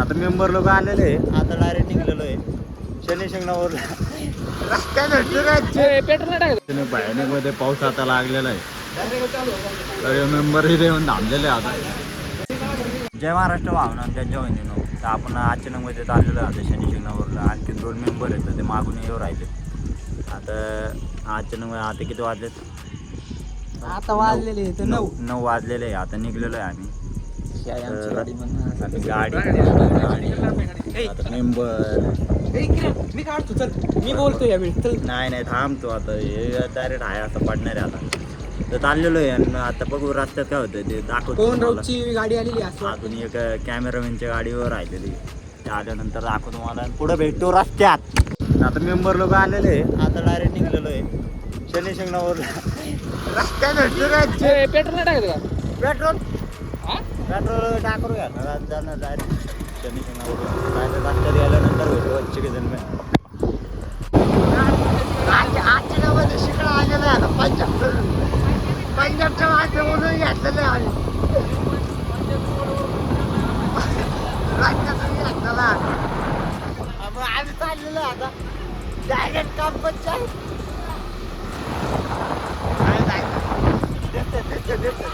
आता मेंबर लोक आलेले आहे. आता डायरेक्ट निघलेलो आहे. शनी रस्त्याने भयानकमध्ये पाऊस आता लागलेला आहे. तर मेंबर इथे येऊन थांबलेले आहे आता. जय महाराष्ट्र भावना त्यांच्या वहिनीनं तर आपण अचानक मध्ये चाललेलो आहे आता शनी शिंगणावरला आणखी दोन मेंबर आहेत ते मागून येऊ राहिले. आता अचानक आता किती वाजलेत? आता वाजलेले नऊ. नऊ वाजलेले आहे. आता निघलेलो आहे आम्ही. आहे आमची तर- गाडी म्हणून आता गाडी. गाडी आता मेंबर. मी काढतो चल. मी बोलतो यावेळी. चल. नाही नाही थांबतो आता. हे डायरेक्ट आहे आता पडणार आहे आता. तर चाललेलो आहे आणि आता बघू रस्त्यात काय होतं ते दाखवतो कोण तुम्हाला. रोजची गाडी आलेली असं? वाटतं. अजून एक कॅमेरामॅनच्या गाडीवर राहिलेली ते आल्यानंतर दाखवतो तुम्हाला आणि पुढे भेटतो रस्त्यात. आता मेंबर लोक आलेले आहे. आता डायरेक्ट निघलेलो आहे. शनी शिंगणावर रस्त्यात पेट्रोल नाही टाकत का? पेट्रोल? पेट्रोल टाकून जाणार डायरेक्ट शनी शिंगणावर डायरेक्ट रस्त्यात गेल्यानंतर भेटू अच्छे की आजच्या गावामध्ये शिकडा आलेला आहे आता पंजाब पंजाबच्या माध्यमातून घेतलेलं आहे. राज्यातून घेतलेला आम्ही चाललेलो आता. डायरेक्ट काम पंचायत काय जायचं? देते, देते, देते.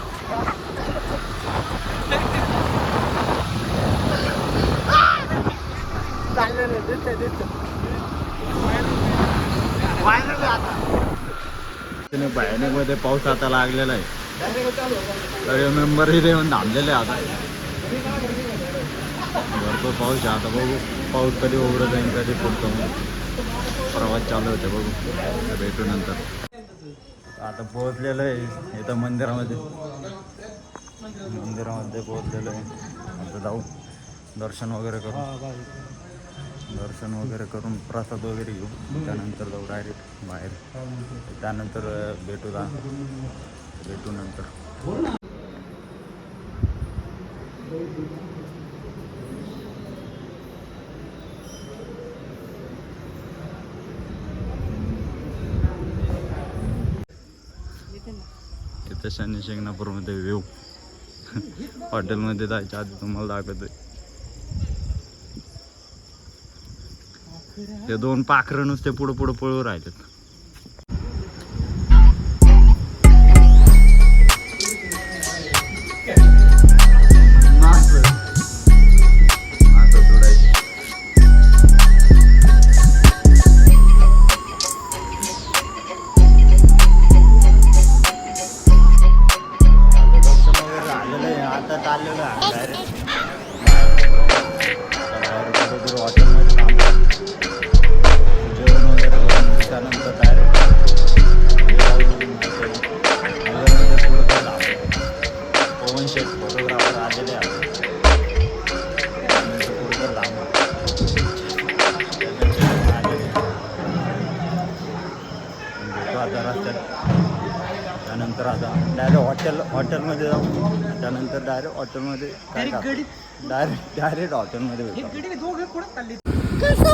चाललेलं आहे, देते, देते. Final आहे आता भयानकमध्ये पाऊस आता लागलेला आहे. तर मेंबर इथे येऊन थांबलेले आहे आता. भरपूर पाऊस आहे आता. बघू पाऊस कधी उघडत जाईल कधी पडतो मग प्रवास चालू होते बघू. भेटू नंतर. आता पोहोचलेलं आहे. इथं मंदिरामध्ये. मंदिरामध्ये पोहोचलेलं आहे. आता जाऊ. दर्शन वगैरे करू. दर्शन वगैरे करून प्रसाद वगैरे घेऊ. त्यानंतर जाऊ डायरेक्ट बाहेर. त्यानंतर भेटू जा भेटू नंतर. तिथं शनी शिंगणापूरमध्ये व्यू हॉटेलमध्ये जायच्या आधी तुम्हाला दाखवतोय. ते दोन पाखरं नुसते पुढं पुढं पळू राहिलेत. आता रस्त्यात त्यानंतर आता डायरेक्ट हॉटेल हॉटेलमध्ये जाऊ. त्यानंतर डायरेक्ट हॉटेलमध्ये डायरेक्ट डायरेक्ट हॉटेलमध्ये कसं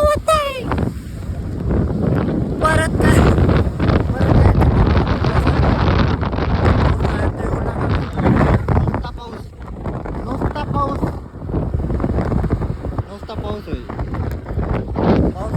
पाऊस. नुसता पाऊस. होईल. पाऊस